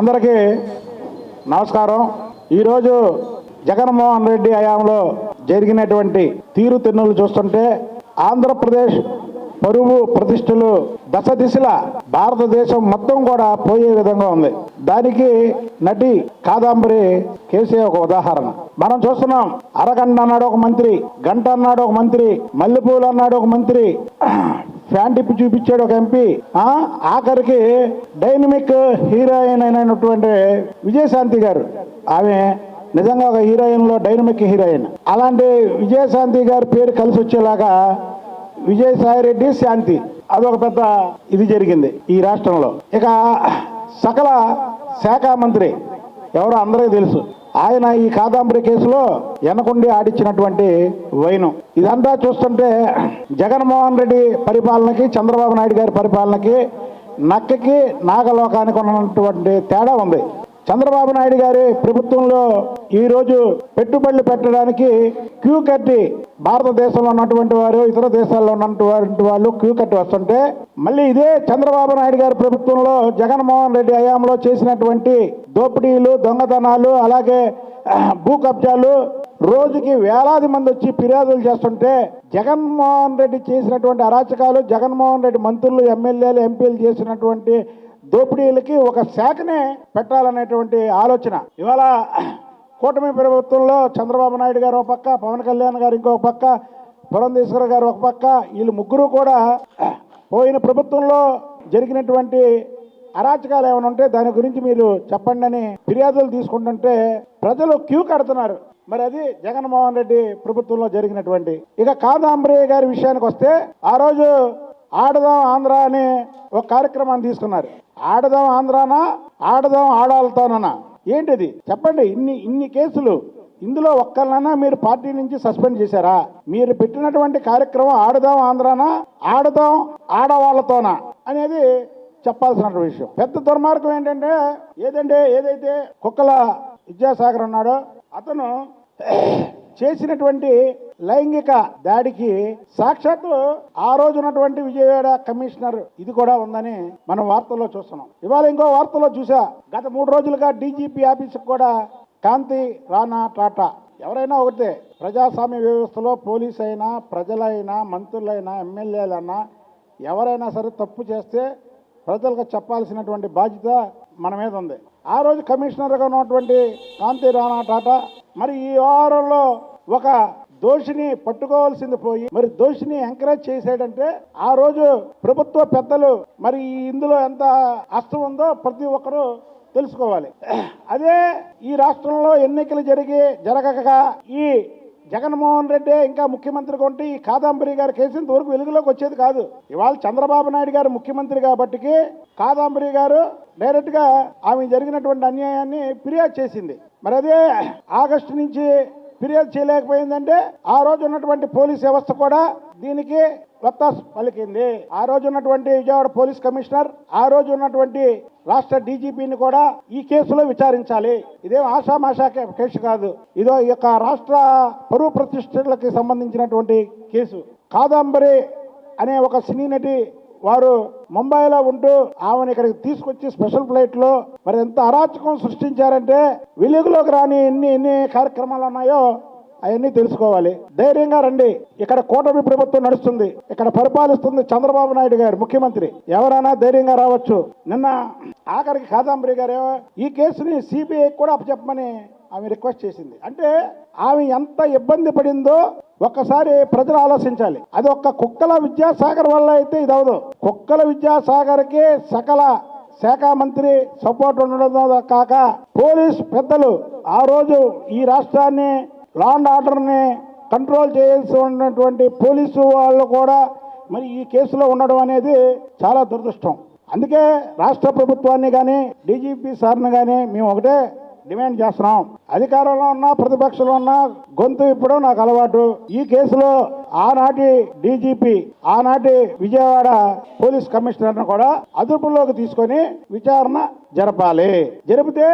అందరికీ నమస్కారం. ఈరోజు జగన్మోహన్ రెడ్డి హయాంలో జరిగినటువంటి తీరు తెన్నులు చూస్తుంటే ఆంధ్రప్రదేశ్ పరువు ప్రతిష్టలు దశ దిశల భారతదేశం మొత్తం కూడా పోయే విధంగా ఉంది. దానికి నటి కాదంబరి కేసే ఒక ఉదాహరణ. మనం చూస్తున్నాం అరగంట అన్నాడు ఒక మంత్రి గంట అన్నాడు ఒక మంత్రి మల్లెపూలు అన్నాడు ఒక మంత్రి ఫ్యాన్ టిప్పి చూపించాడు ఒక ఎంపీ ఆఖరికి డైనమిక్ హీరోయిన్ అయినటువంటి విజయశాంతి గారు. ఆమె నిజంగా ఒక హీరోయిన్లో డైనమిక్ హీరోయిన్. అలాంటి విజయశాంతి గారి పేరు కలిసి వచ్చేలాగా విజయసాయి రెడ్డి శాంతి. అదొక పెద్ద ఇది జరిగింది ఈ రాష్ట్రంలో. ఇక సకల శాఖ మంత్రి ఎవరో అందరికీ తెలుసు. ఆయన ఈ కాదంబరి కేసులో వెనకుండి ఆడిచ్చినటువంటి వైనం. ఇదంతా చూస్తుంటే జగన్మోహన్ రెడ్డి పరిపాలనకి చంద్రబాబు నాయుడు గారి పరిపాలనకి నక్కకి నాగలోకానికి ఉన్నటువంటి తేడా ఉంది. చంద్రబాబు నాయుడు గారి ప్రభుత్వంలో ఈరోజు పెట్టుబడులు పెట్టడానికి క్యూ కట్టి భారతదేశంలో ఉన్నటువంటి వారు ఇతర దేశాల్లో ఉన్నటువంటి వాళ్ళు క్యూ కట్టి వస్తుంటే మళ్ళీ ఇదే చంద్రబాబు నాయుడు గారి ప్రభుత్వంలో జగన్మోహన్ రెడ్డి హయాంలో చేసినటువంటి దోపిడీలు దొంగతనాలు అలాగే భూ కబ్జాలు రోజుకి వేలాది మంది వచ్చి ఫిర్యాదులు చేస్తుంటే జగన్మోహన్ రెడ్డి చేసినటువంటి అరాచకాలు జగన్మోహన్ రెడ్డి మంత్రులు ఎమ్మెల్యేలు ఎంపీలు చేసినటువంటి దోపిడీలకి ఒక శాఖనే పెట్టాలనేటువంటి ఆలోచన. ఇవాళ కూటమి ప్రభుత్వంలో చంద్రబాబు నాయుడు గారు ఒక పక్క పవన్ కళ్యాణ్ గారు ఇంకొక పక్క పురంధేశ్వర గారు ఒక పక్క వీళ్ళు ముగ్గురు కూడా పోయిన ప్రభుత్వంలో జరిగినటువంటి అరాచకాలు ఏమైనా ఉంటే దాని గురించి మీరు చెప్పండి అని ఫిర్యాదులు తీసుకుంటుంటే ప్రజలు క్యూ కడుతున్నారు. మరి అది జగన్మోహన్ రెడ్డి ప్రభుత్వంలో జరిగినటువంటి. ఇక కాదాంబరి గారి విషయానికి వస్తే ఆ రోజు ఆడదాం ఆంధ్ర అని ఒక కార్యక్రమాన్ని తీసుకున్నారు. ఆడదాం ఆంధ్రానా ఆడదాం ఆడాలతోనన్నా ఏంటిది? చెప్పండి ఇన్ని ఇన్ని కేసులు ఇందులో ఒక్కరినైనా మీరు పార్టీ నుంచి సస్పెండ్ చేశారా? మీరు పెట్టినటువంటి కార్యక్రమం ఆడదాం ఆంధ్రానా? ఆడదాం ఆడవాళ్ళతోనా? అనేది చెప్పాల్సిన విషయం. పెద్ద దుర్మార్గం ఏంటంటే ఏదంటే ఏదైతే కుక్కల విద్యాసాగర్ ఉన్నాడో అతను చేసినటువంటి లైంగిక దాడికి సాక్షాత్తు ఆ రోజు ఉన్నటువంటి విజయవాడ కమిషనర్ ఇది కూడా ఉందని మనం వార్తల్లో చూస్తున్నాం. ఇవాళ ఇంకో వార్తలో చూసా గత మూడు రోజులుగా డీజీపీ ఆఫీస్కి కూడా కాంతి రానా టాటా. ఎవరైనా ఒకటే ప్రజాస్వామ్య వ్యవస్థలో పోలీస్ అయినా ప్రజలైనా మంత్రులైనా ఎమ్మెల్యేలైనా ఎవరైనా సరే తప్పు చేస్తే ప్రజలకు చెప్పాల్సినటువంటి బాధ్యత మన మీద ఉంది. ఆ రోజు కమిషనర్గా ఉన్నటువంటి కాంతి రాణా టాటా మరి ఈ వ్యవహారంలో ఒక దోషిని పట్టుకోవాల్సింది పోయి మరి దోషిని ఎంకరేజ్ చేసాడంటే ఆ రోజు ప్రభుత్వ పెద్దలు మరి ఇందులో ఎంత అస్తం ఉందో ప్రతి ఒక్కరూ తెలుసుకోవాలి. అదే ఈ రాష్ట్రంలో ఎన్నికలు జరిగి జరగక ఈ జగన్మోహన్ రెడ్డి ఇంకా ముఖ్యమంత్రిగా ఉంటే ఈ కాదాంబరి గారి కేసు ఇంతవరకు వెలుగులోకి వచ్చేది కాదు. ఇవాళ చంద్రబాబు నాయుడు గారు ముఖ్యమంత్రి కాబట్టికి కాదాంబరి గారు డైరెక్ట్గా ఆమె జరిగినటువంటి అన్యాయాన్ని ఫిర్యాదు చేసింది. మరి అదే ఆగస్టు నుంచి ఫిర్యాదు చేయలేకపోయిందంటే ఆ రోజు ఉన్నటువంటి పోలీస్ వ్యవస్థ కూడా దీనికి వత్తాసు పలికింది. ఆ రోజు ఉన్నటువంటి విజయవాడ పోలీస్ కమిషనర్ ఆ రోజు ఉన్నటువంటి రాష్ట్ర డీజీపీని కూడా ఈ కేసులో విచారించాలి. ఇదేం ఆషామాషా కేసు కాదు. ఇదో ఈ యొక్క రాష్ట్ర పరువు ప్రతిష్టలకి సంబంధించినటువంటి కేసు. కాదంబరి అనే ఒక సినీ నటి వారు ముంబైలో ఉంటూ ఆమెను ఇక్కడికి తీసుకొచ్చి స్పెషల్ ఫ్లైట్లో మరి ఎంత అరాచకం సృష్టించారంటే వెలుగులోకి రాని ఎన్ని ఎన్ని కార్యక్రమాలు ఉన్నాయో అవన్నీ తెలుసుకోవాలి. ధైర్యంగా రండి. ఇక్కడ కూటమి ప్రభుత్వం నడుస్తుంది. ఇక్కడ పరిపాలిస్తుంది చంద్రబాబు నాయుడు గారు ముఖ్యమంత్రి. ఎవరైనా ధైర్యంగా రావచ్చు. నిన్న ఆఖరికి కాదాంబరి గారు ఈ కేసుని సిబిఐ కూడా అప్పచెప్పమని ఆమె రిక్వెస్ట్ చేసింది. అంటే ఆమె ఎంత ఇబ్బంది పడిందో ఒక్కసారి ప్రజలు ఆలోచించాలి. అది ఒక్క కుక్కల విద్యాసాగర్ వల్ల అయితే ఇది అవదు కుక్కల విద్యాసాగర్కి సకల శాఖ మంత్రి సపోర్ట్ ఉండడం కాక పోలీస్ పెద్దలు ఆ రోజు ఈ రాష్ట్రాన్ని లా అండ్ ఆర్డర్ని కంట్రోల్ చేయాల్సి ఉన్నటువంటి పోలీసు వాళ్ళు కూడా మరి ఈ కేసులో ఉండడం అనేది చాలా దురదృష్టం. అందుకే రాష్ట్ర ప్రభుత్వాన్ని కానీ డీజీపీ సార్ని కానీ మేము ఒకటే డిమాండ్ చేస్తున్నాం. అధికారంలో ఉన్నా ప్రతిపక్షంలో ఉన్నా గొంతు ఇప్పడం నాకు అలవాటు. ఈ కేసులో ఆనాటి డీజీపీ ఆనాటి విజయవాడ పోలీస్ కమిషనర్ను కూడా అదుపులోకి తీసుకొని విచారణ జరపాలి. జరిపితే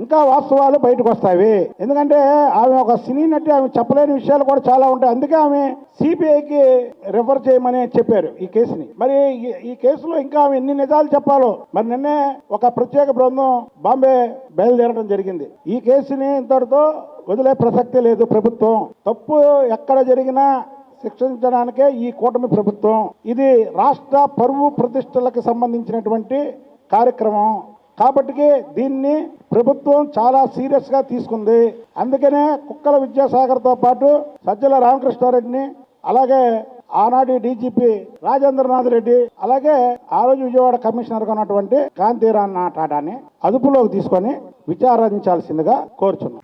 ఇంకా వాస్తవాలు బయటకు వస్తాయి. ఎందుకంటే ఆమె ఒక సినీ నటి ఆమె చెప్పలేని విషయాలు కూడా చాలా ఉంటాయి. అందుకే ఆమె సిబిఐకి రిఫర్ చేయమని చెప్పారు ఈ కేసుని. మరి ఈ- కేసులో ఇంకా ఆమె ఎన్ని నిజాలు చెప్పాలో మరి నిన్నే ఒక ప్రత్యేక బృందం బాంబే బయలుదేరడం జరిగింది. ఈ కేసుని ఇంతటితో వదిలే ప్రసక్తి లేదు ప్రభుత్వం. తప్పు ఎక్కడ జరిగినా శిక్షించడానికే ఈ కూటమి ప్రభుత్వం. ఇది రాష్ట్ర పరువు ప్రతిష్టలకు సంబంధించినటువంటి కార్యక్రమం. కాబట్టి దీన్ని ప్రభుత్వం చాలా సీరియస్గా తీసుకుంది. అందుకనే కుక్కల విద్యాసాగర్తో పాటు సజ్జల రామకృష్ణారెడ్డిని అలాగే ఆనాటి డీజీపీ రాజేంద్రనాథ్ రెడ్డి అలాగే ఆ రోజు విజయవాడ కమిషనర్గా ఉన్నటువంటి కాంతిరాన్న టాటాని అదుపులోకి తీసుకొని విచారించాల్సిందిగా కోరుచున్నాం.